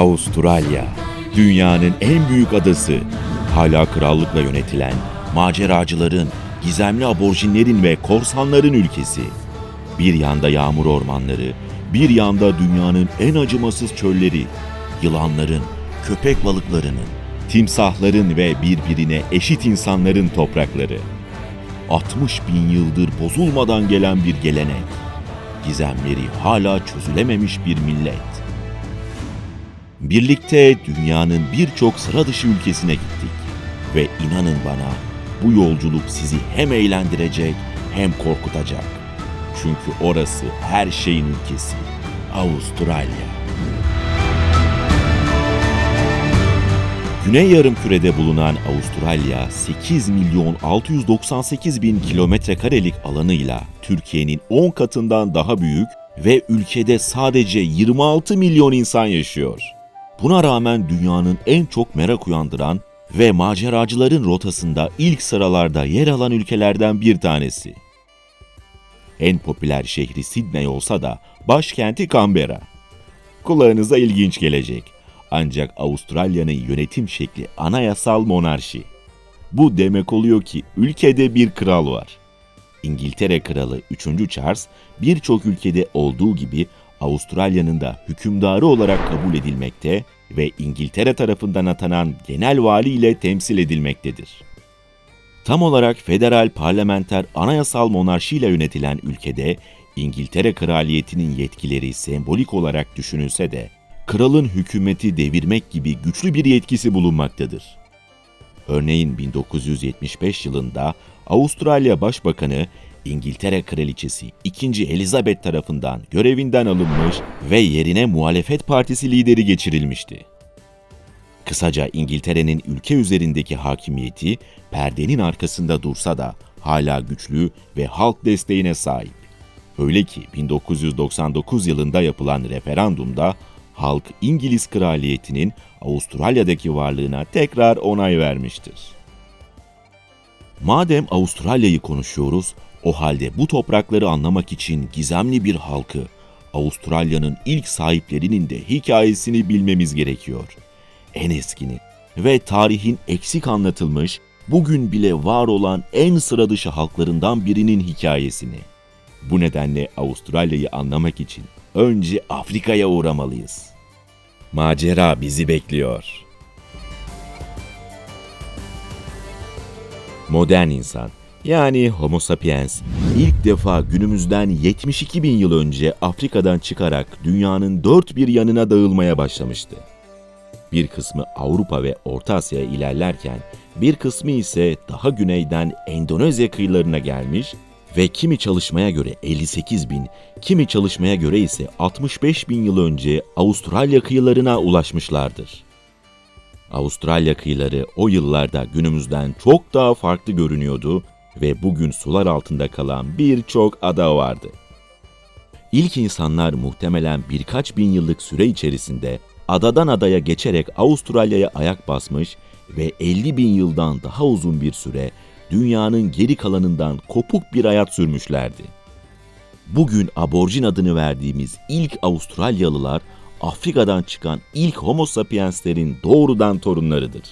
Avustralya, dünyanın en büyük adası, hala krallıkla yönetilen, maceracıların, gizemli aborjinlerin ve korsanların ülkesi. Bir yanda yağmur ormanları, bir yanda dünyanın en acımasız çölleri, yılanların, köpek balıklarının, timsahların ve birbirine eşit insanların toprakları. 60 bin yıldır bozulmadan gelen bir gelenek. Gizemleri hala çözülememiş bir millet. Birlikte dünyanın birçok sıra dışı ülkesine gittik. Ve inanın bana bu yolculuk sizi hem eğlendirecek hem korkutacak. Çünkü orası her şeyin ülkesi. Avustralya. Güney Yarımküre'de bulunan Avustralya 8 milyon 698 bin kilometre karelik alanıyla Türkiye'nin 10 katından daha büyük ve ülkede sadece 26 milyon insan yaşıyor. Buna rağmen dünyanın en çok merak uyandıran ve maceracıların rotasında ilk sıralarda yer alan ülkelerden bir tanesi. En popüler şehri Sydney olsa da başkenti Canberra. Kulağınıza ilginç gelecek. Ancak Avustralya'nın yönetim şekli anayasal monarşi. Bu demek oluyor ki ülkede bir kral var. İngiltere Kralı 3. Charles birçok ülkede olduğu gibi Avustralya'nın da hükümdarı olarak kabul edilmekte ve İngiltere tarafından atanan genel vali ile temsil edilmektedir. Tam olarak federal parlamenter anayasal monarşi ile yönetilen ülkede İngiltere kraliyetinin yetkileri sembolik olarak düşünülse de kralın hükümeti devirmek gibi güçlü bir yetkisi bulunmaktadır. Örneğin 1975 yılında Avustralya Başbakanı İngiltere Kraliçesi 2. Elizabeth tarafından görevinden alınmış ve yerine muhalefet partisi lideri geçirilmişti. Kısaca İngiltere'nin ülke üzerindeki hakimiyeti perdenin arkasında dursa da hala güçlü ve halk desteğine sahip. Öyle ki 1999 yılında yapılan referandumda halk İngiliz kraliyetinin Avustralya'daki varlığına tekrar onay vermiştir. Madem Avustralya'yı konuşuyoruz, o halde bu toprakları anlamak için gizemli bir halkı, Avustralya'nın ilk sahiplerinin de hikayesini bilmemiz gerekiyor. En eskini ve tarihin eksik anlatılmış, bugün bile var olan en sıra dışı halklarından birinin hikayesini. Bu nedenle Avustralya'yı anlamak için önce Afrika'ya uğramalıyız. Macera bizi bekliyor. Modern insan yani Homo sapiens ilk defa günümüzden 72 bin yıl önce Afrika'dan çıkarak dünyanın dört bir yanına dağılmaya başlamıştı. Bir kısmı Avrupa ve Orta Asya'ya ilerlerken bir kısmı ise daha güneyden Endonezya kıyılarına gelmiş ve kimi çalışmaya göre 58 bin, kimi çalışmaya göre ise 65 bin yıl önce Avustralya kıyılarına ulaşmışlardır. Avustralya kıyıları o yıllarda günümüzden çok daha farklı görünüyordu ve bugün sular altında kalan birçok ada vardı. İlk insanlar muhtemelen birkaç bin yıllık süre içerisinde adadan adaya geçerek Avustralya'ya ayak basmış ve 50 bin yıldan daha uzun bir süre dünyanın geri kalanından kopuk bir hayat sürmüşlerdi. Bugün aborjin adını verdiğimiz ilk Avustralyalılar Afrika'dan çıkan ilk Homo sapienslerin doğrudan torunlarıdır.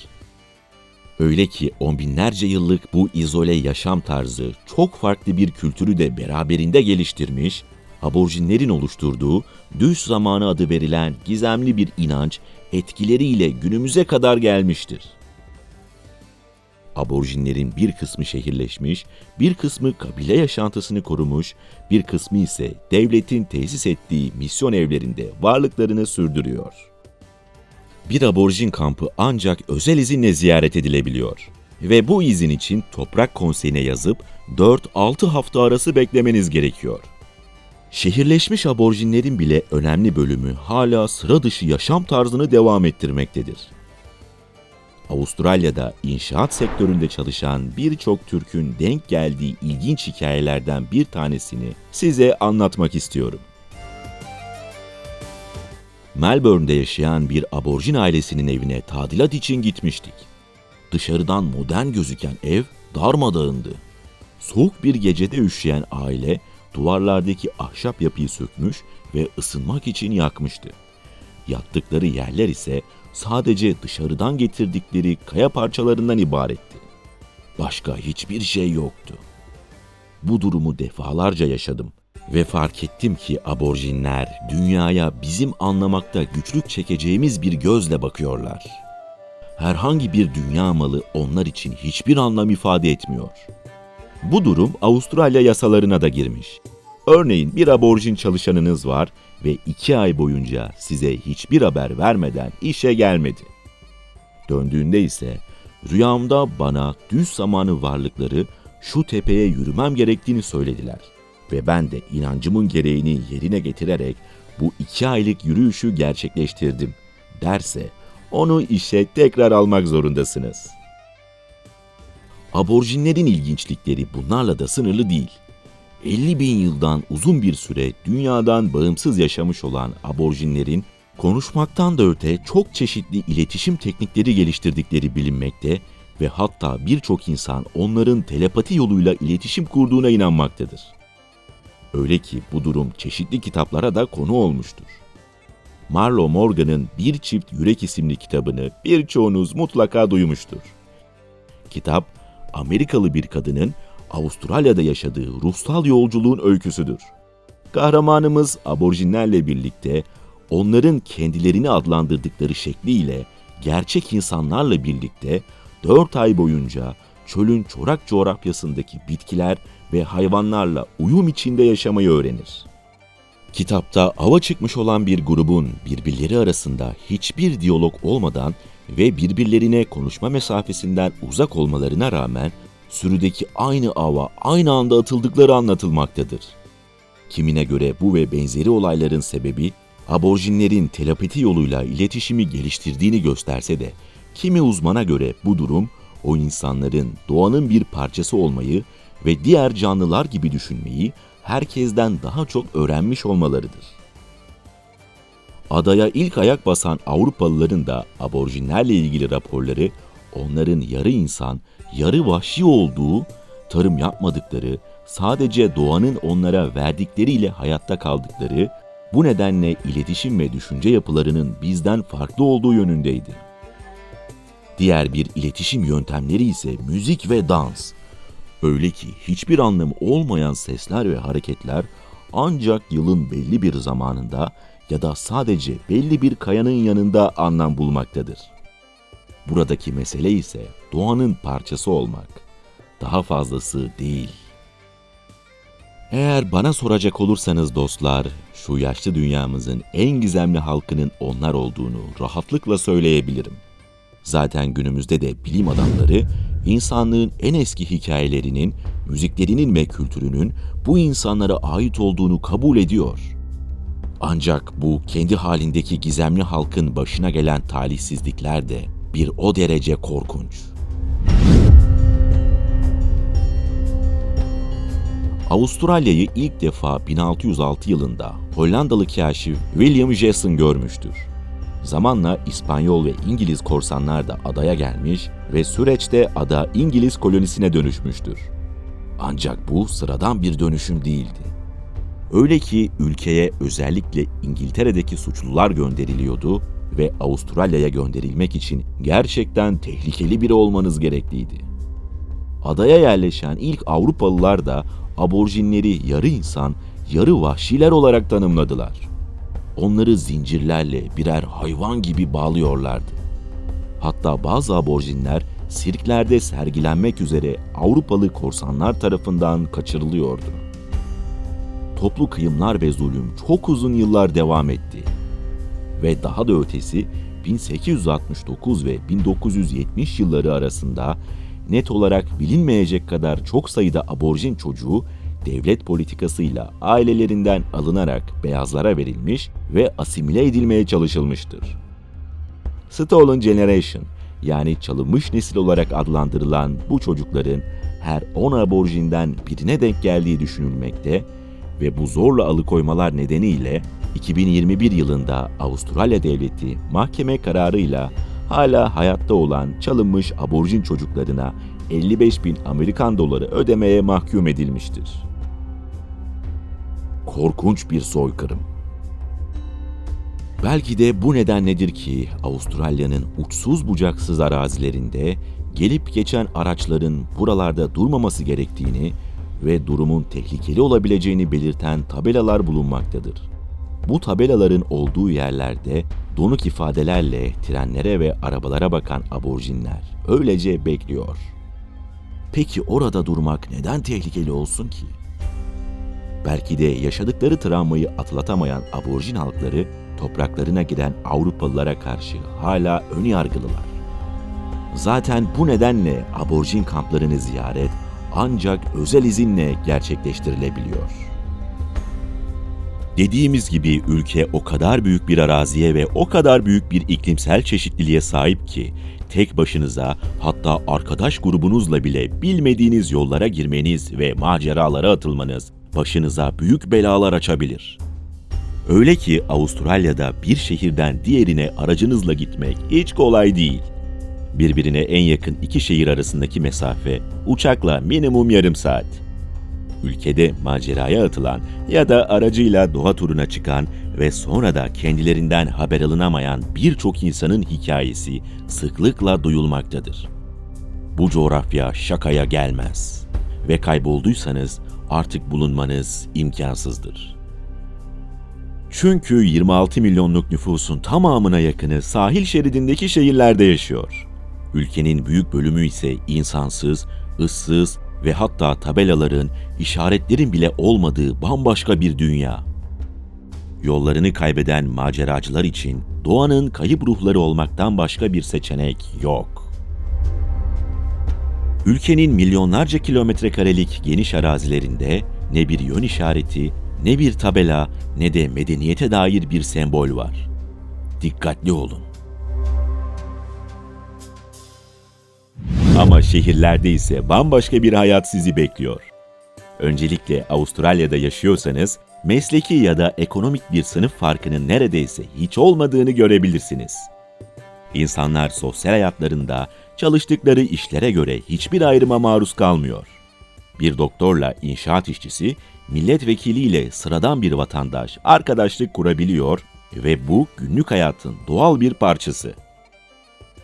Öyle ki on binlerce yıllık bu izole yaşam tarzı çok farklı bir kültürü de beraberinde geliştirmiş, aborjinlerin oluşturduğu düş zamanı adı verilen gizemli bir inanç etkileriyle günümüze kadar gelmiştir. Aborjinlerin bir kısmı şehirleşmiş, bir kısmı kabile yaşantısını korumuş, bir kısmı ise devletin tesis ettiği misyon evlerinde varlıklarını sürdürüyor. Bir aborjin kampı ancak özel izinle ziyaret edilebiliyor. Ve bu izin için Toprak Konseyi'ne yazıp 4-6 hafta arası beklemeniz gerekiyor. Şehirleşmiş aborjinlerin bile önemli bölümü hala sıra dışı yaşam tarzını devam ettirmektedir. Avustralya'da inşaat sektöründe çalışan birçok Türk'ün denk geldiği ilginç hikayelerden bir tanesini size anlatmak istiyorum. Melbourne'de yaşayan bir aborjin ailesinin evine tadilat için gitmiştik. Dışarıdan modern gözüken ev darmadağındı. Soğuk bir gecede üşüyen aile duvarlardaki ahşap yapıyı sökmüş ve ısınmak için yakmıştı. Yattıkları yerler ise sadece dışarıdan getirdikleri kaya parçalarından ibaretti. Başka hiçbir şey yoktu. Bu durumu defalarca yaşadım ve fark ettim ki aborjinler dünyaya bizim anlamakta güçlük çekeceğimiz bir gözle bakıyorlar. Herhangi bir dünya malı onlar için hiçbir anlam ifade etmiyor. Bu durum Avustralya yasalarına da girmiş. Örneğin bir aborjin çalışanınız var ve iki ay boyunca size hiçbir haber vermeden işe gelmedi. Döndüğünde ise rüyamda bana düz zamanı varlıkları şu tepeye yürümem gerektiğini söylediler. Ve ben de inancımın gereğini yerine getirerek bu iki aylık yürüyüşü gerçekleştirdim derse onu işe tekrar almak zorundasınız. Aborjinlerin ilginçlikleri bunlarla da sınırlı değil. 50 bin yıldan uzun bir süre dünyadan bağımsız yaşamış olan aborjinlerin konuşmaktan da öte çok çeşitli iletişim teknikleri geliştirdikleri bilinmekte ve hatta birçok insan onların telepati yoluyla iletişim kurduğuna inanmaktadır. Öyle ki bu durum çeşitli kitaplara da konu olmuştur. Marlo Morgan'ın Bir Çift Yürek isimli kitabını birçoğunuz mutlaka duymuştur. Kitap, Amerikalı bir kadının Avustralya'da yaşadığı ruhsal yolculuğun öyküsüdür. Kahramanımız aborjinlerle birlikte onların kendilerini adlandırdıkları şekliyle gerçek insanlarla birlikte 4 ay boyunca çölün çorak coğrafyasındaki bitkiler ve hayvanlarla uyum içinde yaşamayı öğrenir. Kitapta ava çıkmış olan bir grubun birbirleri arasında hiçbir diyalog olmadan ve birbirlerine konuşma mesafesinden uzak olmalarına rağmen sürüdeki aynı ava aynı anda atıldıkları anlatılmaktadır. Kimine göre bu ve benzeri olayların sebebi aborjinlerin telepati yoluyla iletişimi geliştirdiğini gösterse de kimi uzmana göre bu durum o insanların doğanın bir parçası olmayı ve diğer canlılar gibi düşünmeyi herkesten daha çok öğrenmiş olmalarıdır. Adaya ilk ayak basan Avrupalıların da aborjinlerle ilgili raporları onların yarı insan, yarı vahşi olduğu, tarım yapmadıkları, sadece doğanın onlara verdikleriyle hayatta kaldıkları, bu nedenle iletişim ve düşünce yapılarının bizden farklı olduğu yönündeydi. Diğer bir iletişim yöntemleri ise müzik ve dans. Öyle ki hiçbir anlamı olmayan sesler ve hareketler ancak yılın belli bir zamanında ya da sadece belli bir kayanın yanında anlam bulmaktadır. Buradaki mesele ise doğanın parçası olmak. Daha fazlası değil. Eğer bana soracak olursanız dostlar, şu yaşlı dünyamızın en gizemli halkının onlar olduğunu rahatlıkla söyleyebilirim. Zaten günümüzde de bilim adamları insanlığın en eski hikayelerinin, müziklerinin ve kültürünün bu insanlara ait olduğunu kabul ediyor. Ancak bu kendi halindeki gizemli halkın başına gelen talihsizlikler de bir o derece korkunç. Avustralya'yı ilk defa 1606 yılında Hollandalı kaşif William Jason görmüştür. Zamanla İspanyol ve İngiliz korsanlar da adaya gelmiş ve süreçte ada İngiliz kolonisine dönüşmüştür. Ancak bu sıradan bir dönüşüm değildi. Öyle ki ülkeye özellikle İngiltere'deki suçlular gönderiliyordu ve Avustralya'ya gönderilmek için gerçekten tehlikeli biri olmanız gerekliydi. Adaya yerleşen ilk Avrupalılar da aborjinleri yarı insan, yarı vahşiler olarak tanımladılar. Onları zincirlerle birer hayvan gibi bağlıyorlardı. Hatta bazı aborjinler sirklerde sergilenmek üzere Avrupalı korsanlar tarafından kaçırılıyordu. Toplu kıyımlar ve zulüm çok uzun yıllar devam etti. Ve daha da ötesi 1869 ve 1970 yılları arasında net olarak bilinmeyecek kadar çok sayıda aborjin çocuğu devlet politikasıyla ailelerinden alınarak beyazlara verilmiş ve asimile edilmeye çalışılmıştır. Stolen Generation yani çalınmış nesil olarak adlandırılan bu çocukların her 10 aborjinden birine denk geldiği düşünülmekte ve bu zorla alıkoymalar nedeniyle 2021 yılında Avustralya devleti mahkeme kararıyla hala hayatta olan çalınmış aborjin çocuklarına 55 bin Amerikan doları ödemeye mahkum edilmiştir. Korkunç bir soykırım. Belki de bu nedenledir ki Avustralya'nın uçsuz bucaksız arazilerinde gelip geçen araçların buralarda durmaması gerektiğini ve durumun tehlikeli olabileceğini belirten tabelalar bulunmaktadır. Bu tabelaların olduğu yerlerde donuk ifadelerle trenlere ve arabalara bakan aborjinler öylece bekliyor. Peki orada durmak neden tehlikeli olsun ki? Belki de yaşadıkları travmayı atlatamayan aborjin halkları topraklarına giren Avrupalılara karşı hala ön yargılılar. Zaten bu nedenle aborjin kamplarını ziyaret ancak özel izinle gerçekleştirilebiliyor. Dediğimiz gibi ülke o kadar büyük bir araziye ve o kadar büyük bir iklimsel çeşitliliğe sahip ki tek başınıza hatta arkadaş grubunuzla bile bilmediğiniz yollara girmeniz ve maceralara atılmanız başınıza büyük belalar açabilir. Öyle ki Avustralya'da bir şehirden diğerine aracınızla gitmek hiç kolay değil. Birbirine en yakın iki şehir arasındaki mesafe uçakla minimum yarım saat. Ülkede maceraya atılan ya da aracıyla doğa turuna çıkan ve sonra da kendilerinden haber alınamayan birçok insanın hikayesi sıklıkla duyulmaktadır. Bu coğrafya şakaya gelmez ve kaybolduysanız artık bulunmanız imkansızdır. Çünkü 26 milyonluk nüfusun tamamına yakını sahil şeridindeki şehirlerde yaşıyor. Ülkenin büyük bölümü ise insansız, ıssız ve hatta tabelaların, işaretlerin bile olmadığı bambaşka bir dünya. Yollarını kaybeden maceracılar için doğanın kayıp ruhları olmaktan başka bir seçenek yok. Ülkenin milyonlarca kilometre karelik geniş arazilerinde ne bir yön işareti, ne bir tabela, ne de medeniyete dair bir sembol var. Dikkatli olun. Ama şehirlerde ise bambaşka bir hayat sizi bekliyor. Öncelikle Avustralya'da yaşıyorsanız mesleki ya da ekonomik bir sınıf farkının neredeyse hiç olmadığını görebilirsiniz. İnsanlar sosyal hayatlarında çalıştıkları işlere göre hiçbir ayrıma maruz kalmıyor. Bir doktorla inşaat işçisi, milletvekiliyle sıradan bir vatandaş arkadaşlık kurabiliyor ve bu günlük hayatın doğal bir parçası.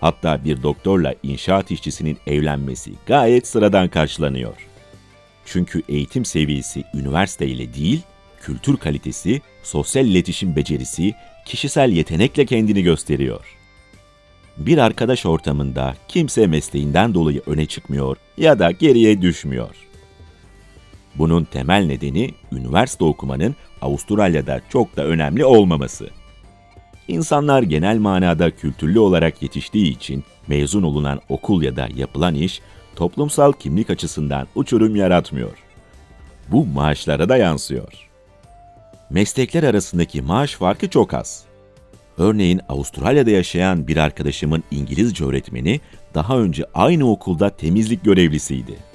Hatta bir doktorla inşaat işçisinin evlenmesi gayet sıradan karşılanıyor. Çünkü eğitim seviyesi üniversite ile değil, kültür kalitesi, sosyal iletişim becerisi, kişisel yetenekle kendini gösteriyor. Bir arkadaş ortamında kimse mesleğinden dolayı öne çıkmıyor ya da geriye düşmüyor. Bunun temel nedeni üniversite okumanın Avustralya'da çok da önemli olmaması. İnsanlar genel manada kültürlü olarak yetiştiği için mezun olunan okul ya da yapılan iş toplumsal kimlik açısından uçurum yaratmıyor. Bu maaşlara da yansıyor. Meslekler arasındaki maaş farkı çok az. Örneğin Avustralya'da yaşayan bir arkadaşımın İngilizce öğretmeni daha önce aynı okulda temizlik görevlisiydi.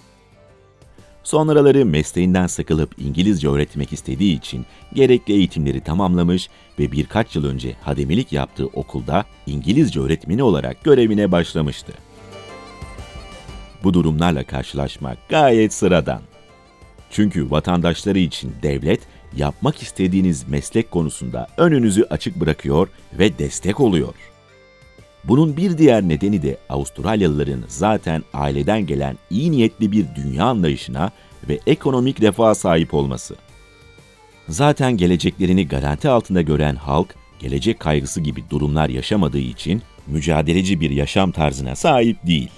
Sonraları mesleğinden sıkılıp İngilizce öğretmek istediği için gerekli eğitimleri tamamlamış ve birkaç yıl önce hademilik yaptığı okulda İngilizce öğretmeni olarak görevine başlamıştı. Bu durumlarla karşılaşmak gayet sıradan. Çünkü vatandaşları için devlet yapmak istediğiniz meslek konusunda önünüzü açık bırakıyor ve destek oluyor. Bunun bir diğer nedeni de Avustralyalıların zaten aileden gelen iyi niyetli bir dünya anlayışına ve ekonomik refaha sahip olması. Zaten geleceklerini garanti altında gören halk, gelecek kaygısı gibi durumlar yaşamadığı için mücadeleci bir yaşam tarzına sahip değil.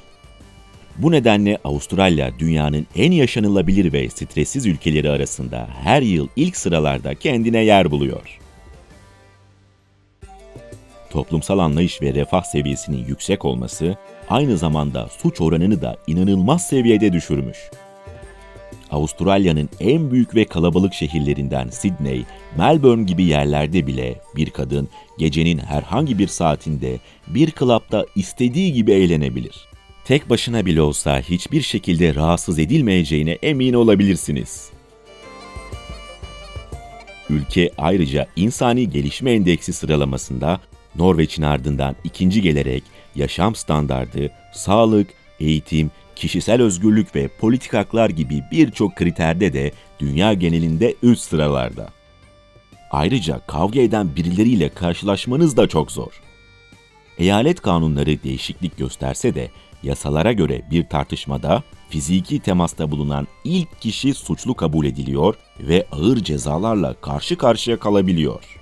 Bu nedenle Avustralya dünyanın en yaşanılabilir ve stressiz ülkeleri arasında her yıl ilk sıralarda kendine yer buluyor. Toplumsal anlayış ve refah seviyesinin yüksek olması aynı zamanda suç oranını da inanılmaz seviyede düşürmüş. Avustralya'nın en büyük ve kalabalık şehirlerinden Sydney, Melbourne gibi yerlerde bile bir kadın gecenin herhangi bir saatinde bir klapta istediği gibi eğlenebilir. Tek başına bile olsa hiçbir şekilde rahatsız edilmeyeceğine emin olabilirsiniz. Ülke ayrıca insani gelişme endeksi sıralamasında Norveç'in ardından ikinci gelerek yaşam standardı, sağlık, eğitim, kişisel özgürlük ve politik haklar gibi birçok kriterde de dünya genelinde üst sıralarda. Ayrıca kavga eden birileriyle karşılaşmanız da çok zor. Eyalet kanunları değişiklik gösterse de yasalara göre bir tartışmada fiziki temasta bulunan ilk kişi suçlu kabul ediliyor ve ağır cezalarla karşı karşıya kalabiliyor.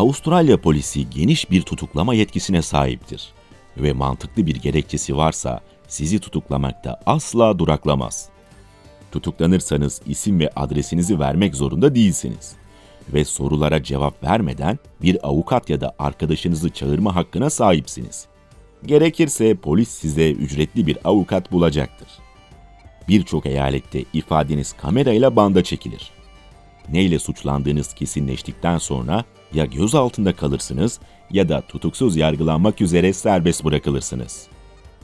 Avustralya polisi geniş bir tutuklama yetkisine sahiptir ve mantıklı bir gerekçesi varsa sizi tutuklamakta asla duraklamaz. Tutuklanırsanız isim ve adresinizi vermek zorunda değilsiniz ve sorulara cevap vermeden bir avukat ya da arkadaşınızı çağırma hakkına sahipsiniz. Gerekirse polis size ücretli bir avukat bulacaktır. Birçok eyalette ifadeniz kamerayla banda çekilir. Neyle suçlandığınız kesinleştikten sonra ya gözaltında kalırsınız ya da tutuksuz yargılanmak üzere serbest bırakılırsınız.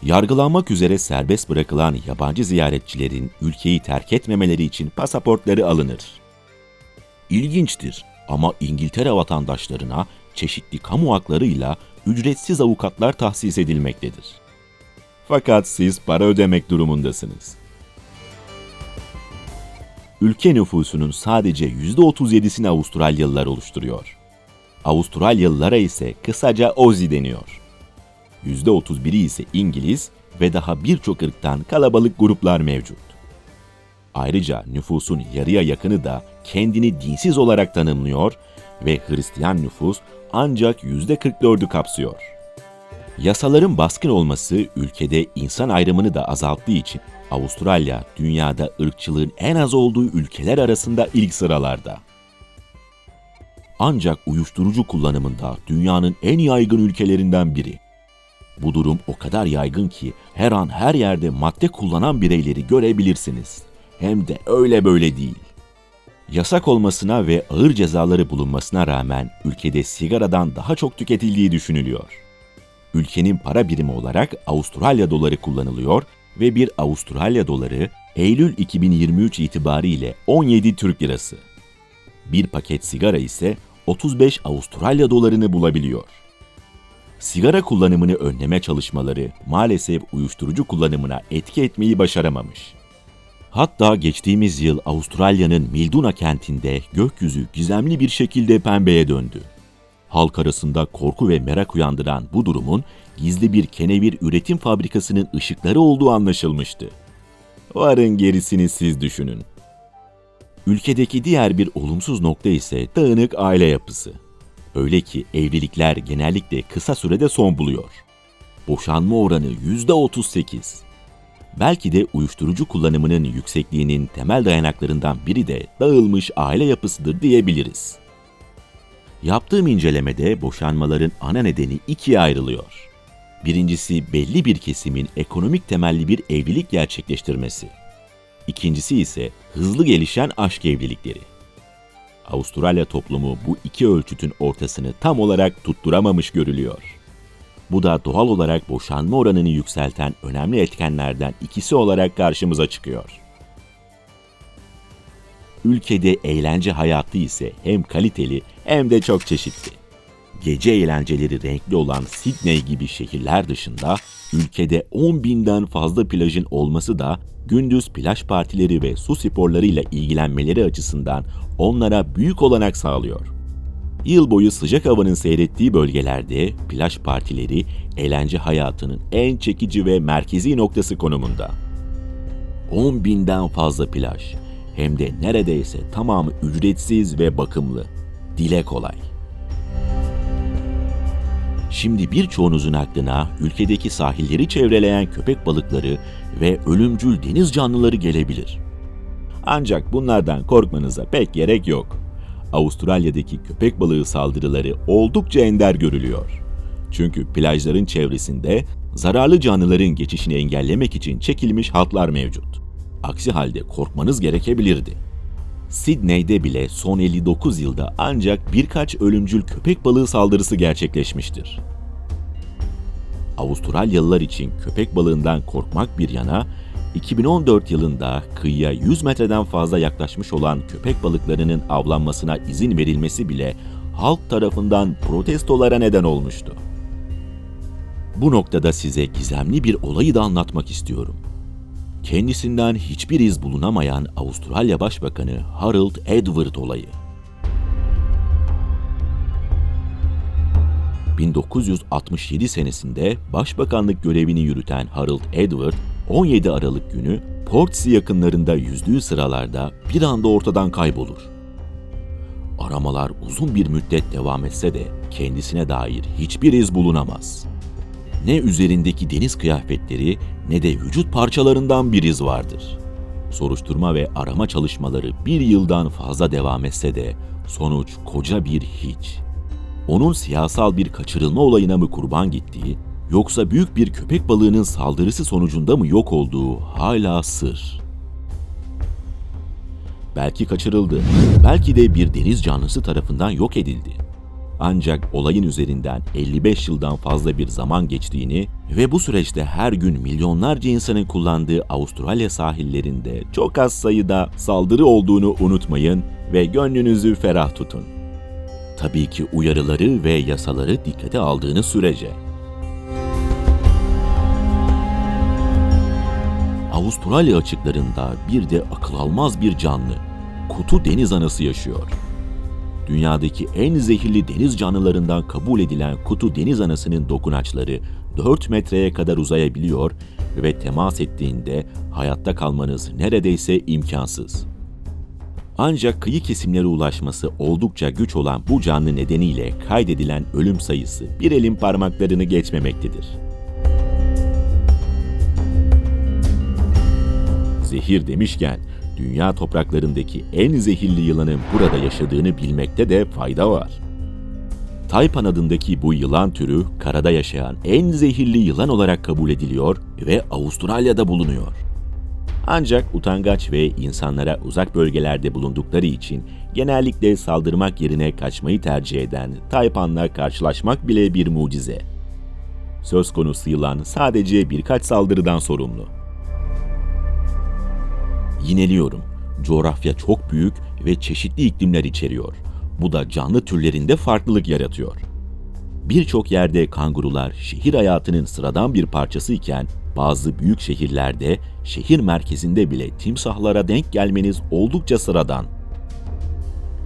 Yargılanmak üzere serbest bırakılan yabancı ziyaretçilerin ülkeyi terk etmemeleri için pasaportları alınır. İlginçtir ama İngiltere vatandaşlarına çeşitli kamu haklarıyla ücretsiz avukatlar tahsis edilmektedir. Fakat siz para ödemek durumundasınız. Ülke nüfusunun sadece %37'sini Avustralyalılar oluşturuyor. Avustralyalılara ise kısaca Aussie deniyor. %31'i ise İngiliz ve daha birçok ırktan kalabalık gruplar mevcut. Ayrıca nüfusun yarıya yakını da kendini dinsiz olarak tanımlıyor ve Hristiyan nüfus ancak %44'ü kapsıyor. Yasaların baskın olması ülkede insan ayrımını da azalttığı için Avustralya dünyada ırkçılığın en az olduğu ülkeler arasında ilk sıralarda. Ancak uyuşturucu kullanımında dünyanın en yaygın ülkelerinden biri. Bu durum o kadar yaygın ki her an her yerde madde kullanan bireyleri görebilirsiniz. Hem de öyle böyle değil. Yasak olmasına ve ağır cezaları bulunmasına rağmen ülkede sigaradan daha çok tüketildiği düşünülüyor. Ülkenin para birimi olarak Avustralya doları kullanılıyor ve bir Avustralya doları Eylül 2023 itibariyle 17 Türk lirası. Bir paket sigara ise 35 Avustralya dolarını bulabiliyor. Sigara kullanımını önleme çalışmaları maalesef uyuşturucu kullanımına etki etmeyi başaramamış. Hatta geçtiğimiz yıl Avustralya'nın Milduna kentinde gökyüzü gizemli bir şekilde pembeye döndü. Halk arasında korku ve merak uyandıran bu durumun gizli bir kenevir üretim fabrikasının ışıkları olduğu anlaşılmıştı. Varın gerisini siz düşünün. Ülkedeki diğer bir olumsuz nokta ise dağınık aile yapısı. Öyle ki evlilikler genellikle kısa sürede son buluyor. Boşanma oranı %38. Belki de uyuşturucu kullanımının yüksekliğinin temel dayanaklarından biri de dağılmış aile yapısıdır diyebiliriz. Yaptığım incelemede boşanmaların ana nedeni ikiye ayrılıyor. Birincisi belli bir kesimin ekonomik temelli bir evlilik gerçekleştirmesi. İkincisi ise hızlı gelişen aşk evlilikleri. Avustralya toplumu bu iki ölçütün ortasını tam olarak tutturamamış görülüyor. Bu da doğal olarak boşanma oranını yükselten önemli etkenlerden ikisi olarak karşımıza çıkıyor. Ülkede eğlence hayatı ise hem kaliteli hem de çok çeşitli. Gece eğlenceleri renkli olan Sydney gibi şehirler dışında ülkede 10 binden fazla plajın olması da gündüz plaj partileri ve su sporlarıyla ilgilenmeleri açısından onlara büyük olanak sağlıyor. Yıl boyu sıcak havanın seyrettiği bölgelerde plaj partileri eğlence hayatının en çekici ve merkezi noktası konumunda. 10 binden fazla plaj hem de neredeyse tamamı ücretsiz ve bakımlı. Dile kolay. Şimdi birçoğunuzun aklına ülkedeki sahilleri çevreleyen köpek balıkları ve ölümcül deniz canlıları gelebilir. Ancak bunlardan korkmanıza pek gerek yok. Avustralya'daki köpek balığı saldırıları oldukça ender görülüyor. Çünkü plajların çevresinde zararlı canlıların geçişini engellemek için çekilmiş hatlar mevcut. Aksi halde korkmanız gerekebilirdi. Sydney'de bile son 59 yılda ancak birkaç ölümcül köpek balığı saldırısı gerçekleşmiştir. Avustralyalılar için köpek balığından korkmak bir yana, 2014 yılında kıyıya 100 metreden fazla yaklaşmış olan köpek balıklarının avlanmasına izin verilmesi bile halk tarafından protestolara neden olmuştu. Bu noktada size gizemli bir olayı da anlatmak istiyorum kendisinden hiçbir iz bulunamayan Avustralya Başbakanı Harold Edward olayı. 1967 senesinde başbakanlık görevini yürüten Harold Edward, 17 Aralık günü Portsea yakınlarında yüzdüğü sıralarda bir anda ortadan kaybolur. Aramalar uzun bir müddet devam etse de kendisine dair hiçbir iz bulunamaz. Ne üzerindeki deniz kıyafetleri ne de vücut parçalarından bir iz vardır. Soruşturma ve arama çalışmaları bir yıldan fazla devam etse de sonuç koca bir hiç. Onun siyasal bir kaçırılma olayına mı kurban gittiği, yoksa büyük bir köpek balığının saldırısı sonucunda mı yok olduğu hala sır. Belki kaçırıldı, belki de bir deniz canlısı tarafından yok edildi. Ancak olayın üzerinden 55 yıldan fazla bir zaman geçtiğini ve bu süreçte her gün milyonlarca insanın kullandığı Avustralya sahillerinde çok az sayıda saldırı olduğunu unutmayın ve gönlünüzü ferah tutun. Tabii ki uyarıları ve yasaları dikkate aldığınız sürece. Avustralya açıklarında bir de akıl almaz bir canlı, kutu deniz anası yaşıyor. Dünyadaki en zehirli deniz canlılarından kabul edilen kutu deniz anasının dokunaçları 4 metreye kadar uzayabiliyor ve temas ettiğinde hayatta kalmanız neredeyse imkansız. Ancak kıyı kesimlere ulaşması oldukça güç olan bu canlı nedeniyle kaydedilen ölüm sayısı bir elin parmaklarını geçmemektedir. Zehir demişken dünya topraklarındaki en zehirli yılanın burada yaşadığını bilmekte de fayda var. Taypan adındaki bu yılan türü karada yaşayan en zehirli yılan olarak kabul ediliyor ve Avustralya'da bulunuyor. Ancak utangaç ve insanlara uzak bölgelerde bulundukları için genellikle saldırmak yerine kaçmayı tercih eden Taypan'la karşılaşmak bile bir mucize. Söz konusu yılan sadece birkaç saldırıdan sorumlu. Yineliyorum. Coğrafya çok büyük ve çeşitli iklimler içeriyor. Bu da canlı türlerinde farklılık yaratıyor. Birçok yerde kangurular şehir hayatının sıradan bir parçası iken bazı büyük şehirlerde şehir merkezinde bile timsahlara denk gelmeniz oldukça sıradan.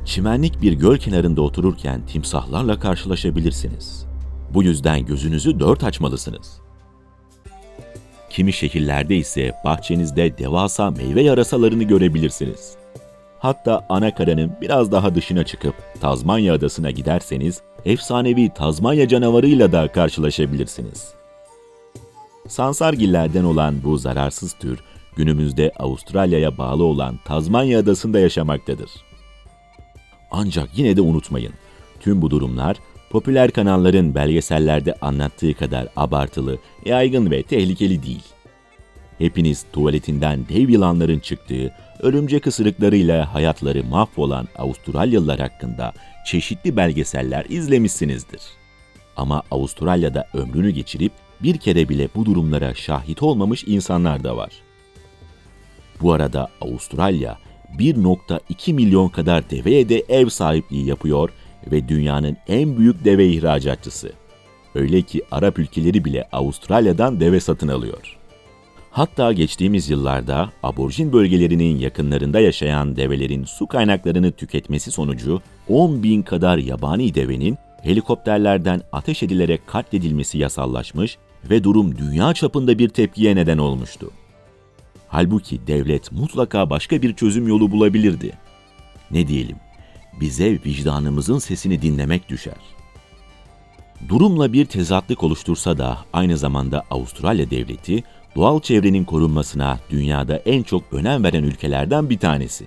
Çimenlik bir göl kenarında otururken timsahlarla karşılaşabilirsiniz. Bu yüzden gözünüzü dört açmalısınız. Kimi şehirlerde ise bahçenizde devasa meyve yarasalarını görebilirsiniz. Hatta Anakara'nın biraz daha dışına çıkıp Tazmanya adasına giderseniz efsanevi Tazmanya canavarıyla da karşılaşabilirsiniz. Sansargillerden olan bu zararsız tür günümüzde Avustralya'ya bağlı olan Tazmanya adasında yaşamaktadır. Ancak yine de unutmayın, tüm bu durumlar popüler kanalların belgesellerde anlattığı kadar abartılı, yaygın ve tehlikeli değil. Hepiniz tuvaletinden dev yılanların çıktığı, örümcek ısırıklarıyla hayatları mahvolan Avustralyalılar hakkında çeşitli belgeseller izlemişsinizdir. Ama Avustralya'da ömrünü geçirip bir kere bile bu durumlara şahit olmamış insanlar da var. Bu arada Avustralya 1.2 milyon kadar deveye de ev sahipliği yapıyor ve dünyanın en büyük deve ihracatçısı. Öyle ki Arap ülkeleri bile Avustralya'dan deve satın alıyor. Hatta geçtiğimiz yıllarda aborjin bölgelerinin yakınlarında yaşayan develerin su kaynaklarını tüketmesi sonucu 10 bin kadar yabani devenin helikopterlerden ateş edilerek katledilmesi yasallaşmış ve durum dünya çapında bir tepkiye neden olmuştu. Halbuki devlet mutlaka başka bir çözüm yolu bulabilirdi. Ne diyelim, bize vicdanımızın sesini dinlemek düşer. Durumla bir tezatlık oluştursa da aynı zamanda Avustralya devleti doğal çevrenin korunmasına dünyada en çok önem veren ülkelerden bir tanesi.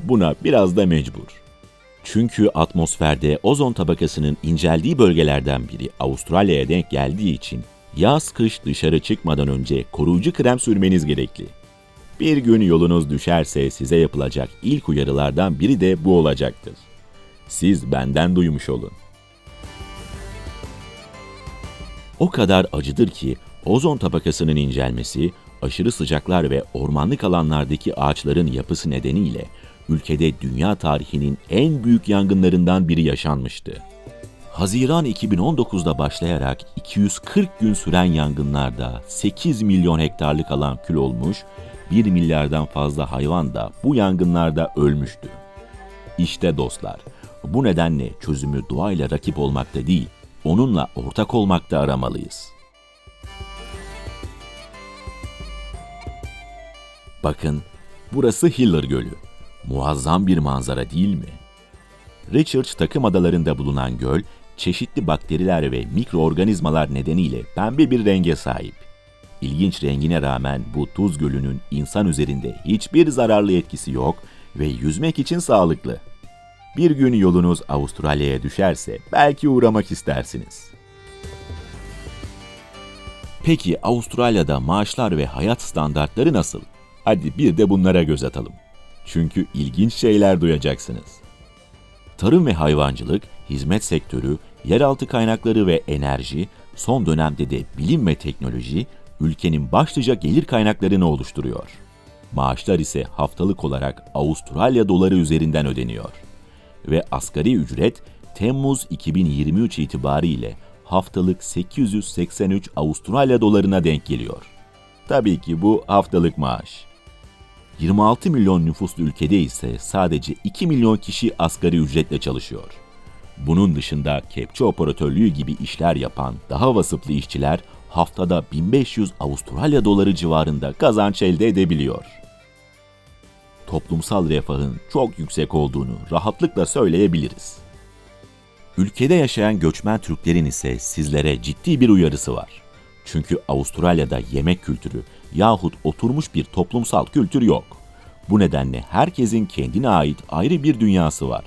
Buna biraz da mecbur. Çünkü atmosferde ozon tabakasının inceldiği bölgelerden biri Avustralya'ya denk geldiği için yaz kış dışarı çıkmadan önce koruyucu krem sürmeniz gerekli. Bir gün yolunuz düşerse size yapılacak ilk uyarılardan biri de bu olacaktır. Siz benden duymuş olun. O kadar acıdır ki ozon tabakasının incelmesi, aşırı sıcaklar ve ormanlık alanlardaki ağaçların yapısı nedeniyle ülkede dünya tarihinin en büyük yangınlarından biri yaşanmıştı. Haziran 2019'da başlayarak 240 gün süren yangınlarda 8 milyon hektarlık alan kül olmuş, 1 milyardan fazla hayvan da bu yangınlarda ölmüştü. İşte dostlar, bu nedenle çözümü doğayla rakip olmakta değil, onunla ortak olmakta aramalıyız. Bakın, burası Hiller Gölü. Muazzam bir manzara değil mi? Richard takım adalarında bulunan göl, çeşitli bakteriler ve mikroorganizmalar nedeniyle pembe bir renge sahip. İlginç rengine rağmen bu tuz gölünün insan üzerinde hiçbir zararlı etkisi yok ve yüzmek için sağlıklı. Bir gün yolunuz Avustralya'ya düşerse belki uğramak istersiniz. Peki Avustralya'da maaşlar ve hayat standartları nasıl? Hadi bir de bunlara göz atalım. Çünkü ilginç şeyler duyacaksınız. Tarım ve hayvancılık, hizmet sektörü, yeraltı kaynakları ve enerji, son dönemde de bilim ve teknoloji ülkenin başlıca gelir kaynaklarını oluşturuyor. Maaşlar ise haftalık olarak Avustralya doları üzerinden ödeniyor. Ve asgari ücret Temmuz 2023 itibariyle haftalık 883 Avustralya dolarına denk geliyor. Tabii ki bu haftalık maaş. 26 milyon nüfuslu ülkede ise sadece 2 milyon kişi asgari ücretle çalışıyor. Bunun dışında kepçe operatörlüğü gibi işler yapan daha vasıflı işçiler haftada 1500 Avustralya doları civarında kazanç elde edebiliyor. Toplumsal refahın çok yüksek olduğunu rahatlıkla söyleyebiliriz. Ülkede yaşayan göçmen Türklerin ise sizlere ciddi bir uyarısı var. Çünkü Avustralya'da yemek kültürü yahut oturmuş bir toplumsal kültür yok. Bu nedenle herkesin kendine ait ayrı bir dünyası var.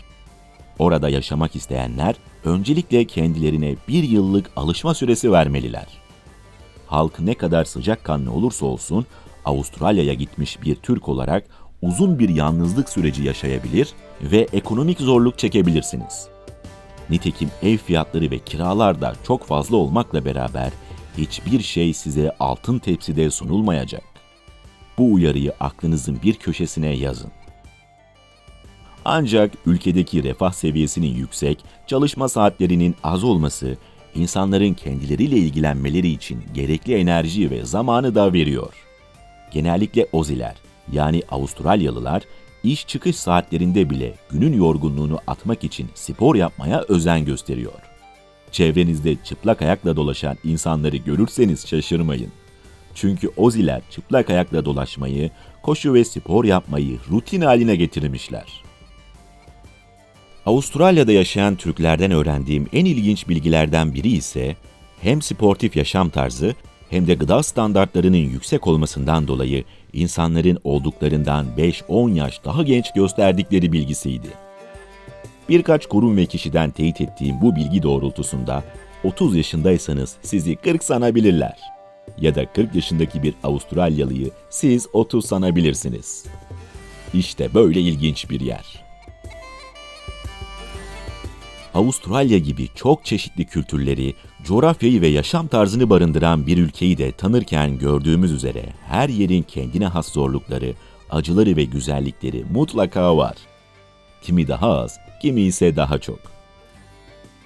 Orada yaşamak isteyenler öncelikle kendilerine bir yıllık alışma süresi vermeliler. Halk ne kadar sıcakkanlı olursa olsun Avustralya'ya gitmiş bir Türk olarak uzun bir yalnızlık süreci yaşayabilir ve ekonomik zorluk çekebilirsiniz. Nitekim ev fiyatları ve kiralar da çok fazla olmakla beraber hiçbir şey size altın tepside sunulmayacak. Bu uyarıyı aklınızın bir köşesine yazın. Ancak ülkedeki refah seviyesinin yüksek, çalışma saatlerinin az olması, insanların kendileriyle ilgilenmeleri için gerekli enerji ve zamanı da veriyor. Genellikle Oziler, yani Avustralyalılar, iş çıkış saatlerinde bile günün yorgunluğunu atmak için spor yapmaya özen gösteriyor. Çevrenizde çıplak ayakla dolaşan insanları görürseniz şaşırmayın. Çünkü Oziler çıplak ayakla dolaşmayı, koşu ve spor yapmayı rutin haline getirmişler. Avustralya'da yaşayan Türklerden öğrendiğim en ilginç bilgilerden biri ise hem sportif yaşam tarzı hem de gıda standartlarının yüksek olmasından dolayı insanların olduklarından 5-10 yaş daha genç gösterdikleri bilgisiydi. Birkaç kurum ve kişiden teyit ettiğim bu bilgi doğrultusunda 30 yaşındaysanız sizi 40 sanabilirler. Ya da 40 yaşındaki bir Avustralyalıyı siz 30 sanabilirsiniz. İşte böyle ilginç bir yer. Avustralya gibi çok çeşitli kültürleri, coğrafyayı ve yaşam tarzını barındıran bir ülkeyi de tanırken gördüğümüz üzere her yerin kendine has zorlukları, acıları ve güzellikleri mutlaka var. Kimi daha az, kimi ise daha çok.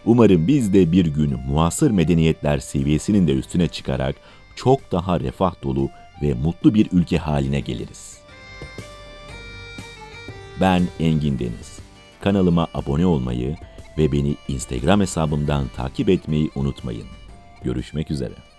Umarım biz de bir gün muasır medeniyetler seviyesinin de üstüne çıkarak çok daha refah dolu ve mutlu bir ülke haline geliriz. Ben Engin Deniz. Kanalıma abone olmayı ve beni Instagram hesabımdan takip etmeyi unutmayın. Görüşmek üzere.